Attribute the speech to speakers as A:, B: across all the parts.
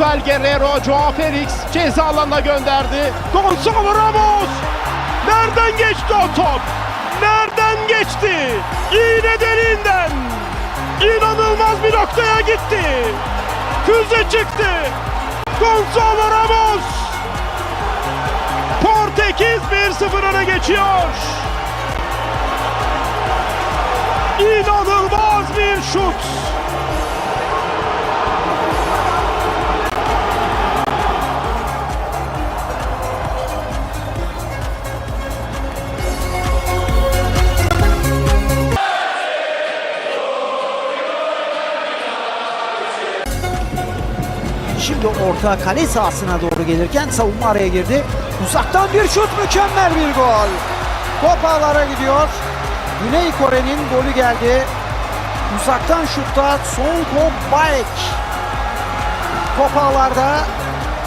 A: Rafael Guerrero, Joao Felix ceza alanına gönderdi. Gonzalo Ramos! Nereden geçti o top? Nereden geçti? İğne deliğinden. İnanılmaz bir noktaya gitti. Füze çıktı. Gonzalo Ramos! Portekiz 1-0 öne geçiyor. İnanılmaz bir şut.
B: Şimdi orta kale sahasına doğru gelirken savunma araya girdi. Uzaktan bir şut mükemmel bir gol. Top gidiyor. Güney Kore'nin golü geldi. Uzaktan şutta Son Kok Baek. Top ağlarda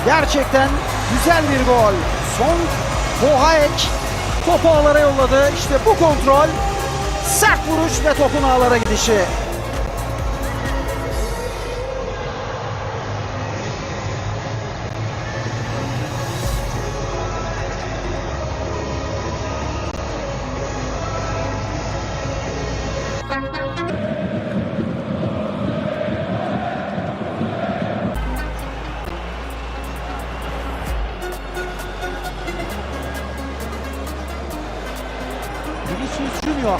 B: gerçekten güzel bir gol. Son Kohaek topu ağlara yolladı. İşte bu kontrol sert vuruş ve topun ağlara gidişi. Vinicius Junior.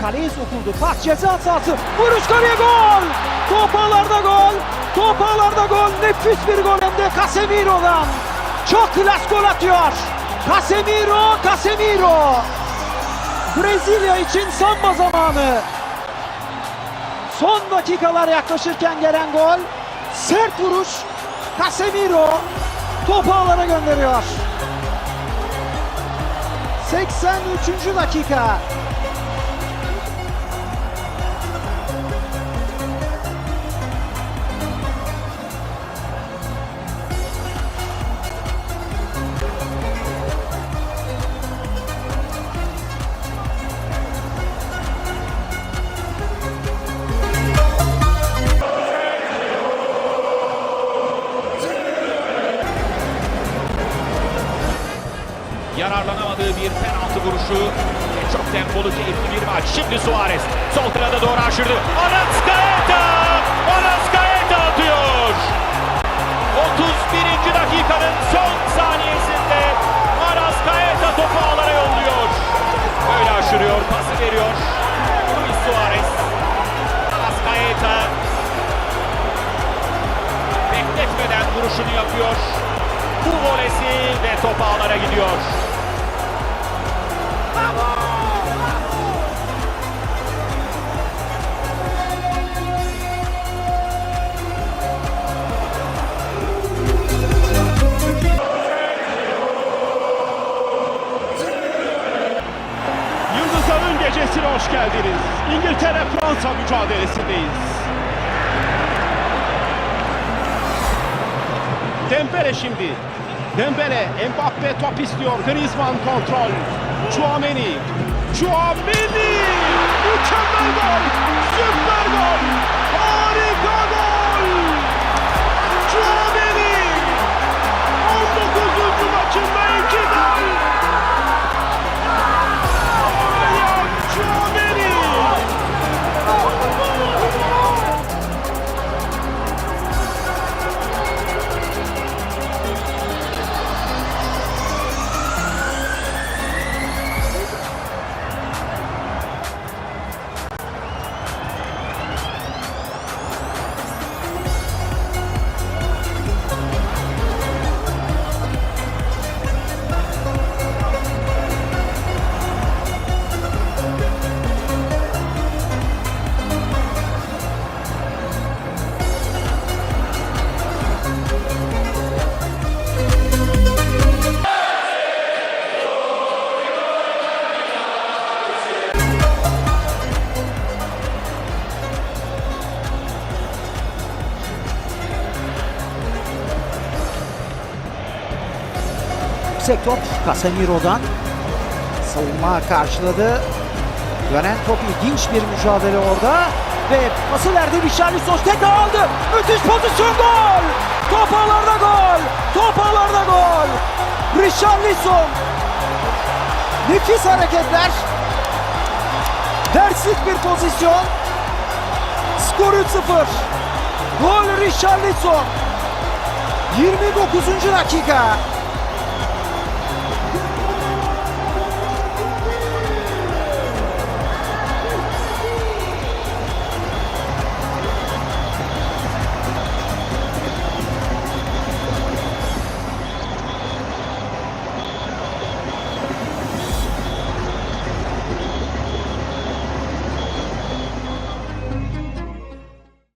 B: Kaleye sokuldu. Pas ceza sahası. Vuruş kaleye gol. Top ağlarda gol. Top ağlarda gol. Nefis bir gol hem de Casemiro'dan. Çok klas gol atıyor. Casemiro, Casemiro. Brezilya için samba zamanı. Son dakikalar yaklaşırken gelen gol. Sert vuruş. Casemiro topu ağlara gönderiyor. 83. dakika.
C: Yararlanamadığı bir penaltı vuruşu ve çok tempolu keyifli bir maç. Şimdi Suarez sol kanada doğru aşırdı. Arascaeta! Arascaeta atıyor! 31. dakikanın son saniyesinde Arascaeta topu ağlara yolluyor. Böyle aşırıyor, pası veriyor. Luis Suarez. Arascaeta bekletmeden vuruşunu yapıyor. Bu volesi ve top ağlara gidiyor.
A: Gecesine hoş geldiniz. İngiltere-Fransa mücadelesindeyiz. Dembele şimdi. Dembele, Mbappe top istiyor. Griezmann kontrol. Chouameni. Chouameni! Mükemmel gol! Süper gol! Harika gol!
B: Yüksek top Casemiro'dan. Savunma karşıladı. Dönen top ilginç bir mücadele orada. Ve pası verdi Richarlison tek aldı. Müthiş pozisyon gol. Top ağlarda gol. Top ağlarda gol. Richarlison. Nefis hareketler. Derslik bir pozisyon. Skor 3-0. Gol Richarlison. 29. dakika.